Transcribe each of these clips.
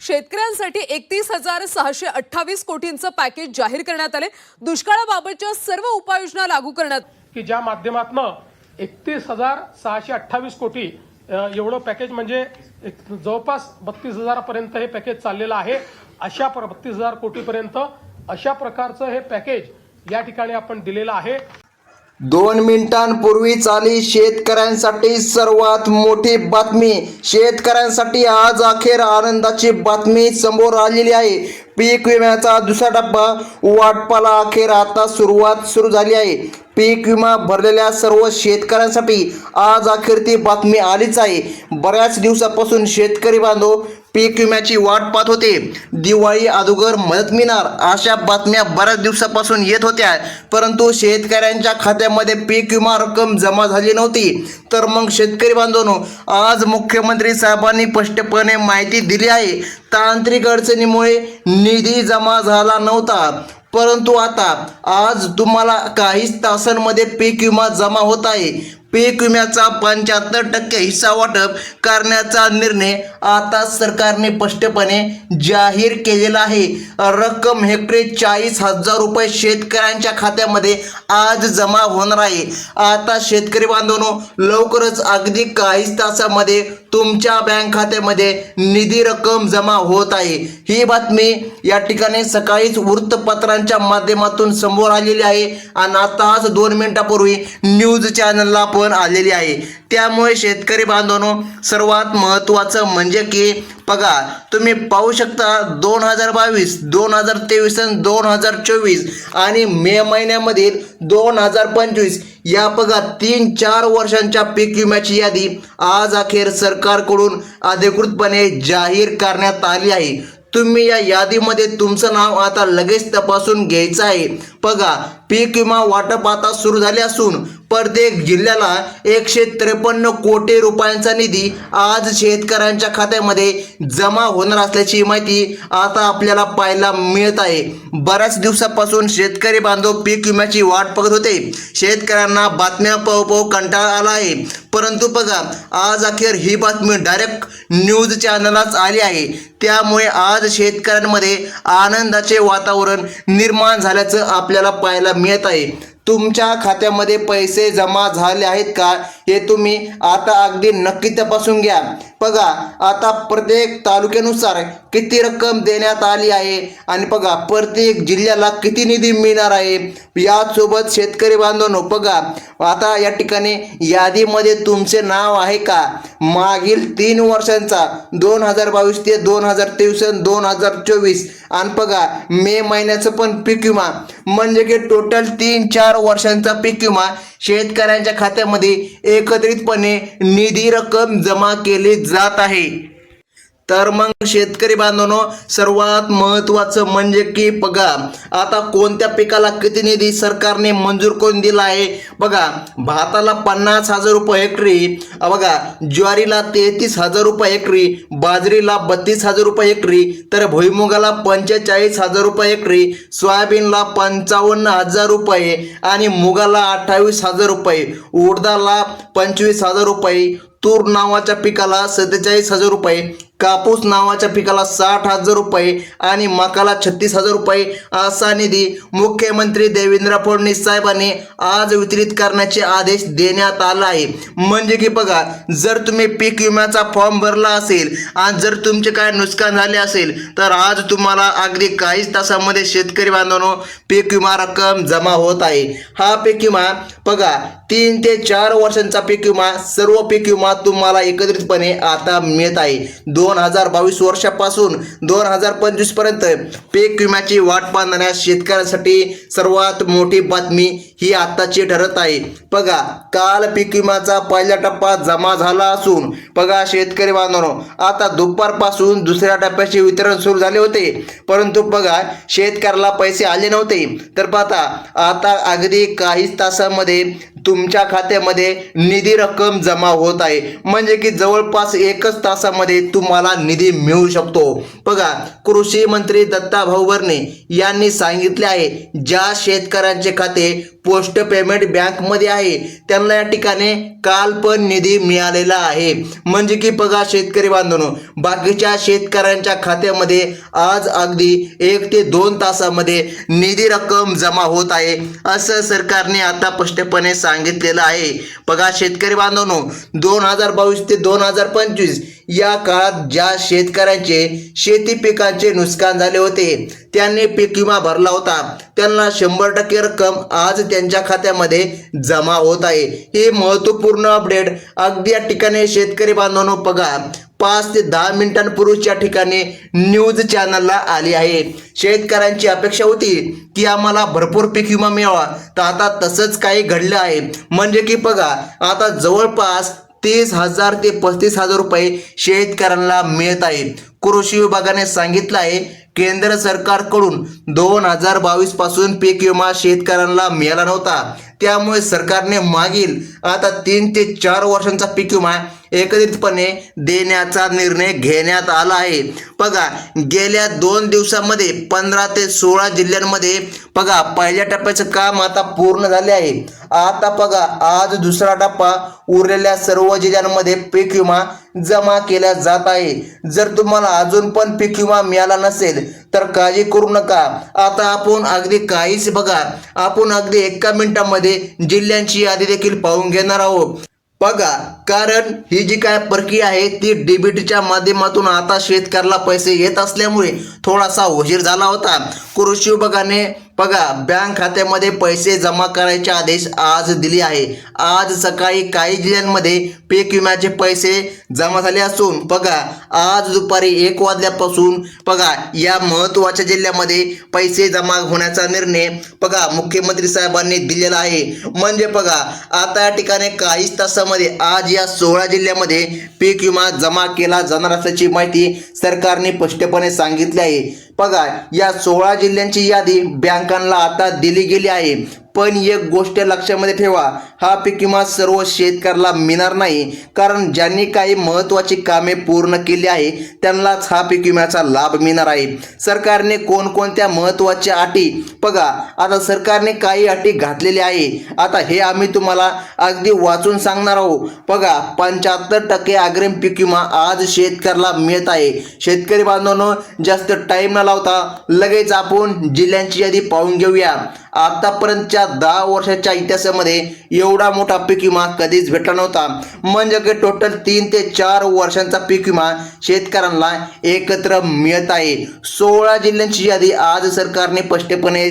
शेतकऱ्यांसाठी एकतीस हजार सहाशे अठ्ठावीस कोटींचं पॅकेज जाहीर करण्यात आले. दुष्काळाबाबतच्या सर्व उपाययोजना लागू करण्यात की ज्या माध्यमातनं एकतीस हजार सहाशे अठ्ठावीस कोटी एवढं पॅकेज म्हणजे एक जवळपास बत्तीस हजारापर्यंत हे पॅकेज चाललेलं आहे. अशा प्र बत्तीस हजार कोटीपर्यंत अशा प्रकारचं हे पॅकेज या ठिकाणी आपण दिलेलं आहे. दोन मिनिटांपूर्वी आली शेतकऱ्यांसाठी सर्वात मोठी बातमी. शेतकऱ्यांसाठी आज अखेर आनंदाची बातमी समोर आलेली आहे. पीक विम्याचा दुसरा टप्पा वाटपाला अखेर आता सुरुवात सुरू झाली आहे. पीक विमा भरलेल्या सर्व शेतकऱ्यांसाठी आज अखेर ती बातमी आलीच आहे. बऱ्याच दिवसापासून शेतकरी बांधव पीक विम्याची वाट पाहत होते. दिवाळी अगोदर मदत मिळणार अशा बातम्या बऱ्याच दिवसापासून येत होत्या. परंतु शेतकऱ्यांच्या खात्यामध्ये पीक विमा रक्कम जमा झाली नव्हती. तर मग शेतकरी बांधवांनो आज मुख्यमंत्री साहेबांनी स्पष्टपणे माहिती दिली आहे. तांत्रिक अडचणीमुळे निधी जमा झाला नव्हता. परंतु आता आज तुम्हाला काहीच तासांमध्ये पीक विमा जमा होत आहे. पीक विम्याचा पंच्याहत्तर टक्के हिस्सा वाटप करण्याचा निर्णय आता सरकारने स्पष्टपणे जाहीर केलेला आहे. रक्कम हेक्टरी चाळीस हजार रुपये शेतकऱ्यांच्या खात्यामध्ये आज जमा होणार आहे. आता शेतकरी बांधवांनो लवकरच अगदी काहीच तासामध्ये तुमच्या बँक खात्यामध्ये निधी रक्कम जमा होत आहे. ही बातमी या ठिकाणी सकाळीच वृत्तपत्रांच्या माध्यमातून समोर आलेली आहे. आणि आताच दोन मिनिटापूर्वी न्यूज चॅनलला पण आलेली आहे. त्यामुळे शेतकरी बांधवांनो सर्वात महत्त्वाचं म्हणजे की बघा तुम्ही पाहू शकता दोन हजार बावीस दोन हजार तेवीस आणि दोन हजार चोवीस आणि मे महिन्यामधील दोन हजार पंचवीस या बघा तीन चार वर्षांच्या पीक विम्याची यादी आज अखेर सरकारकडून अधिकृतपणे जाहीर करण्यात आली आहे. तुम्ही या यादीमध्ये तुमचं नाव आता लगेच तपासून घ्यायचं आहे. बघा पीक विमा वाटप आता सुरू झाले असून प्रत्येक जिल्ह्याला एकशे त्रेपन्न कोटी रुपयांचा निधी आज शेतकऱ्यांच्या खात्यामध्ये जमा होणार असल्याची माहिती आता आपल्याला पाहायला मिळत आहे. बऱ्याच दिवसापासून शेतकरी बांधव पीक विम्याची वाट बघत होते. शेतकऱ्यांना बातम्या पाहू पाहू कंटाळा आला आहे. परंतु बघा आज अखेर ही बातमी डायरेक्ट न्यूज चॅनललाच आली आहे. त्यामुळे आज शेतकऱ्यांमध्ये आनंदाचे वातावरण निर्माण झाल्याचं आपल्याला पाहायला मिळत आहे तुमच्या खात्यामध्ये पैसे जमा झाले आहेत का हे तुम्ही आता अगदी नक्की तपासून घ्या. बघा आता प्रत्येक तालुक्यानुसार किती रक्कम देण्यात आली आहे आणि बघा प्रत्येक जिल्ह्याला किती निधी मिळणार आहे. यासोबत शेतकरी बांधवांनो बघा आता या ठिकाणी यादीमध्ये तुमचे नाव आहे का? मागील तीन वर्षांचा दोन हजार बावीस ते दोन हजार तेवीस आणि दोन हजार चोवीस. आणि बघा मे महिन्याचं पण पीक विमा. म्हणजे की टोटल तीन चार वर्षांचा पीक विमा शेतकऱ्यांच्या खात्यामध्ये एकत्रितपणे निधी रक्कम जमा केली जात आहे. तर मग शेतकरी बांधवांनो सर्वात महत्त्वाचं म्हणजे की बघा आता कोणत्या पिकाला किती निधी सरकारने मंजूर करून दिला आहे? बघा भाताला पन्नास हजार रुपये हेक्टरी बघा ज्वारीला तेहतीस हजार रुपये हेक्टरी बाजरीला बत्तीस हजार रुपये हेक्टरी तर भुईमुगाला पंचेचाळीस हजार रुपये हेक्टरी सोयाबीनला पंचावन्न हजार रुपये आणि मुगाला अठ्ठावीस हजार रुपये उडदाला पंचवीस हजार रुपये तूर नावाच्या पिकाला सत्तेचाळीस हजार रुपये कापूस नावाच्या पिकाला साठ हजार रुपये आणि मकाला छत्तीस हजार रुपये असा निधी मुख्यमंत्री देवेंद्र फडणवीस साहेबांनी आज वितरित करण्याचे आदेश देण्यात आला आहे. म्हणजे की बघा जर तुम्ही पीक विम्याचा फॉर्म भरला असेल आणि जर तुमचे काय नुकसान झाले असेल तर आज तुम्हाला अगदी काहीच तासामध्ये शेतकरी बांधवांनो पीक विमा रक्कम जमा होत आहे. हा पीक विमा बघा तीन ते चार वर्षांचा पीक विमा सर्व पीक विमा तुम्हाला एकत्रितपणे आता मिळत आहे. दोन दोन हजार बावीस वर्षापासून दोन हजार पंचवीसपर्यंत पीक विम्याची वाट पाहणाऱ्या शेतकऱ्यांसाठी सर्वात मोठी बातमी ही आताची ठरत आहे. बघा काल पीक विम्याचा पहिला टप्पा जमा झाला असून बघा शेतकरी बांधवांनो आता दुपारपासून दुसऱ्या टप्प्याचे वितरण सुरू झाले होते. परंतु बघा शेतकऱ्याला पैसे आले नव्हते. तर पाहता आता अगदी काही तासामध्ये तुमच्या खात्यामध्ये निधी रक्कम जमा होत आहे. म्हणजे की जवळपास एकच तासामध्ये तुम्हाला निधी मिळू शकतो. बघा कृषी मंत्री दत्ता भाऊ वर्णे यांनी सांगितले आहे ज्या शेतकऱ्यांचे खाते पोस्ट पेमेंट बँकमध्ये आहे त्यांना या ठिकाणी काल पण निधी मिळालेला आहे. म्हणजे की बघा शेतकरी बांधवनो बाकीच्या शेतकऱ्यांच्या खात्यामध्ये आज अगदी एक ते दोन तासामध्ये निधी रक्कम जमा होत आहे. असं सरकारने आता स्पष्टपणे सांगितलेलं आहे. बघा शेतकरी बांधवनो दोन हजार बावीस ते दोन हजार पंचवीस या काळात ज्या शेतकऱ्यांचे शेती पिकांचे नुकसान झाले होते त्यांनी पीक विमा भरला होता. त्यांना शंभर टक्के रक्कम आज त्यांच्या खात्यामध्ये जमा होत आहे. ही महत्त्वपूर्ण अपडेट अगदी या ठिकाणी शेतकरी बांधवांनो बघा. पाच ते दहा मिनिटांपूर्वीच्या ठिकाणी न्यूज चॅनलला आली आहे शेतकऱ्यांची अपेक्षा होती की आम्हाला भरपूर पीक विमा मिळावा. तर आता तसंच काही घडलं आहे. म्हणजे की बघा आता जवळपास तीस हजार ते पस्तीस हजार रुपये शेतकऱ्यांना मिळत आहे. कृषी विभागाने सांगितलं आहे केंद्र सरकारकडून दोन हजार बावीसपासून पीक विमा शेतकऱ्यांना मिळाला नव्हता. त्यामुळे सरकारने मागील आता तीन ते चार वर्षांचा पीक विमा एकत्रितपणे देण्याचा निर्णय घेण्यात आला आहे. बघा गेल्या दोन दिवसामध्ये पंधरा ते सोळा जिल्ह्यांमध्ये बघा पहिल्या टप्प्याचं काम आता पूर्ण झाले आहे. आता बघा आज दुसरा टप्पा उरलेल्या सर्व जिल्ह्यांमध्ये पीक विमा जमा केला जात आहे. जर तुम्हाला अजून पण पीक विमा मिळाला नसेल तर काळजी करू नका. आता आपण अगदी काहीच बघा. आपण अगदी एका मिनिटामध्ये जिल्ह्यांची यादी देखील पाहून घेणार आहोत. बघा कारण ही जी काय प्रक्रिया आहे ती डीबीटीच्या माध्यमातून आता शेतकऱ्याला पैसे येत असल्यामुळे थोडासा उशीर झाला होता. कृषी विभागाने बघा बँक खात्यामध्ये पैसे जमा करायचे आदेश आज दिले आहे. आज सकाळी काही जिल्ह्यांमध्ये पीक विम्याचे पैसे जमा झाले असून बघा आज दुपारी एक वाजल्यापासून बघा या महत्त्वाच्या जिल्ह्यामध्ये पैसे जमा होण्याचा निर्णय बघा मुख्यमंत्री साहेबांनी दिलेला आहे. म्हणजे बघा आता या ठिकाणी काहीच तासामध्ये आज या सोळा जिल्ह्यामध्ये पीक विमा जमा केला जाणार असल्याची माहिती सरकारने स्पष्टपणे सांगितली आहे. बघा या सोळा जिल्ह्यांची यादी बँकांना आता दिली गेली आहे. पण एक गोष्ट लक्षामध्ये ठेवा हा पीक विमा सर्व शेतकऱ्याला मिळणार नाही. कारण ज्यांनी काही महत्त्वाची कामे पूर्ण केली आहे त्यांनाच हा पीक विम्याचा लाभ मिळणार आहे. सरकारने कोणकोणत्या महत्त्वाच्या अटी बघा आता सरकारने काही अटी घातलेल्या आहे. आता हे आम्ही तुम्हाला अगदी वाचून सांगणार आहोत. बघा पंच्याहत्तर टक्के अग्रिम पीक विमा आज शेतकऱ्याला मिळत आहे. शेतकरी बांधवांनो जास्त टाईम न लावता लगेच आपण जिल्ह्यांची यादी पाहून घेऊया. आतापर्यंतच्या दहा वर्षाच्या इतिहासामध्ये एवढा मोठा पीक विमा कधीच भेटला नव्हता. म्हणजे की टोटल तीन ते चार वर्षांचा पीक विमा शेतकऱ्यांना एकत्र मिळत आहे. सोळा जिल्ह्यांची यादी आज सरकारने स्पष्टपणे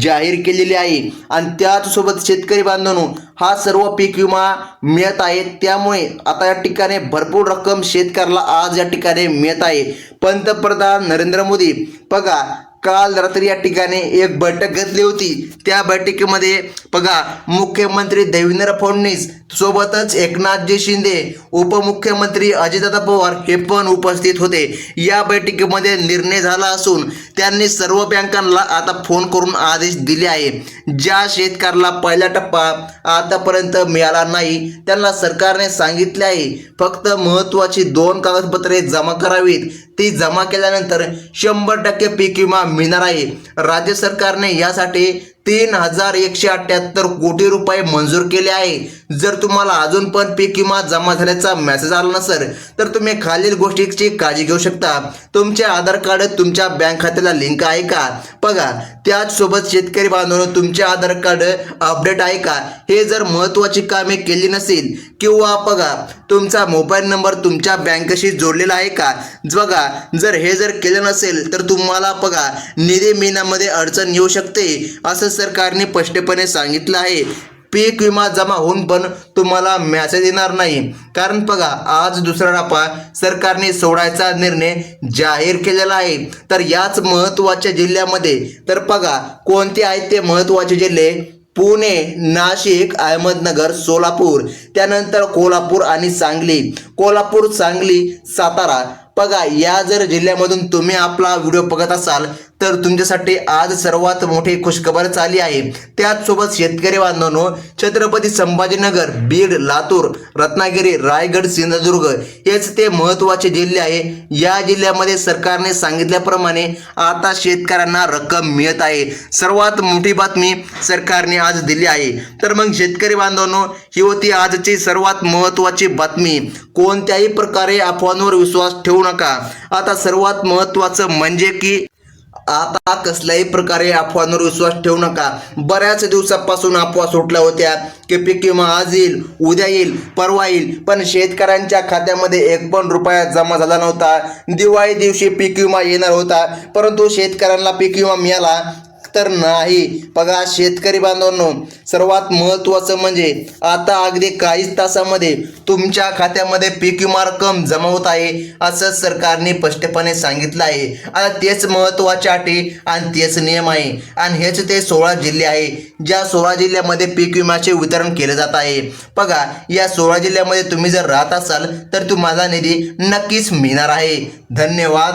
जाहीर केलेली आहे. आणि त्याचसोबत शेतकरी बांधवांनो हा सर्व पीक विमा मिळत आहे. त्यामुळे आता या ठिकाणी भरपूर रक्कम शेतकऱ्याला आज या ठिकाणी मिळत आहे. पंतप्रधान नरेंद्र मोदी बघा काल रात्री या ठिकाणी एक बैठक घेतली होती. त्या बैठकीमध्ये बघा मुख्यमंत्री देवेंद्र फडणवीस सोबतच एकनाथजी शिंदे उपमुख्यमंत्री अजितदादा पवार हे पण उपस्थित होते. या बैठकीमध्ये निर्णय झाला असून त्यांनी सर्व बँकांना आता फोन करून आदेश दिले आहे. ज्या शेतकऱ्याला पहिला टप्पा आतापर्यंत मिळाला नाही त्यांना सरकारने सांगितले आहे. फक्त महत्त्वाची दोन कागदपत्रे जमा करावीत. ती जमा केल्यानंतर शंभर टक्के पीक विमा मिळणार आहे. राज्य सरकारने यासाठी तीन हजार एकशे अठ्ठ्याहत्तर कोटी रुपये मंजूर केले आहे. जर तुम्हाला अजून पण पीक विमा जमा झाल्याचा मेसेज आला नसेल तर तुम्ही खालील गोष्टीची काळजी घेऊ शकता. तुमचे आधार कार्ड तुमच्या बँक खात्याला लिंक आहे का? बघा त्याचसोबत शेतकरी बांधवांनो तुमचे आधार कार्ड अपडेट आहे का? हे जर महत्त्वाची कामे केली नसेल किंवा बघा तुमचा मोबाईल नंबर तुमच्या बँकेशी जोडलेला आहे का? बघा जर हे जर केलं नसेल तर तुम्हाला बघा निधी मिळण्यामध्ये अडचण येऊ शकते. असं सरकारने स्पष्टपणे सांगितलं आहे. पीक विमा जमा होऊन पण तुम्हाला मॅसेज येणार नाही. कारण बघा आज दुसरा टप्पा सरकारने सोडायचा निर्णय जाहीर केलेला आहे. तर याच महत्त्वाच्या जिल्ह्यामध्ये तर बघा कोणते आहेत ते महत्त्वाचे जिल्हे? पुणे नाशिक अहमदनगर सोलापूर. त्यानंतर कोल्हापूर आणि सांगली. कोल्हापूर सांगली सातारा. बघा या जर जिल्ह्यामधून तुम्ही आपला व्हिडिओ बघत असाल तर तुमच्यासाठी आज सर्वात मोठी खुशखबर चाली आहे. त्याचसोबत शेतकरी बांधवांनो छत्रपती संभाजीनगर बीड लातूर रत्नागिरी रायगड सिंधुदुर्ग हेच ते महत्त्वाचे जिल्हे आहे. या जिल्ह्यामध्ये सरकारने सांगितल्याप्रमाणे आता शेतकऱ्यांना रक्कम मिळत आहे. सर्वात मोठी बातमी सरकारने आज दिली आहे. तर मग शेतकरी बांधवांनो ही होती आजची सर्वात महत्त्वाची बातमी. कोणत्याही प्रकारे अफवांवर विश्वास ठेवू नका. आता सर्वात महत्त्वाचं म्हणजे की आता कसल्याही प्रकारे अफवांवर विश्वास ठेवू नका. बऱ्याच दिवसापासून अफवा सुटल्या होत्या की पीक विमा आज येईल उद्या येईल परवा येईल. पण शेतकऱ्यांच्या खात्यामध्ये एक पण रुपया जमा झाला नव्हता. दिवाळी दिवशी पीक विमा येणार होता. परंतु शेतकऱ्यांना पीक विमा मिळाला. तर नाही. बघा शेतकरी बांधवांनो सर्वात महत्त्वाचं म्हणजे आता अगदी काहीच तासामध्ये तुमच्या खात्यामध्ये पीक विमा रक्कम जमा होत आहे असं सरकारने स्पष्टपणे सांगितलं आहे. आता तेच महत्त्वाच्या अटी आणि तेच नियम आहे. आणि हेच ते सोळा जिल्हे आहे ज्या सोळा जिल्ह्यामध्ये पीक विम्याचे वितरण केले जात आहे. बघा या सोळा जिल्ह्यामध्ये तुम्ही जर राहत असाल तर तुम्हाला निधी नक्कीच मिळणार आहे. धन्यवाद.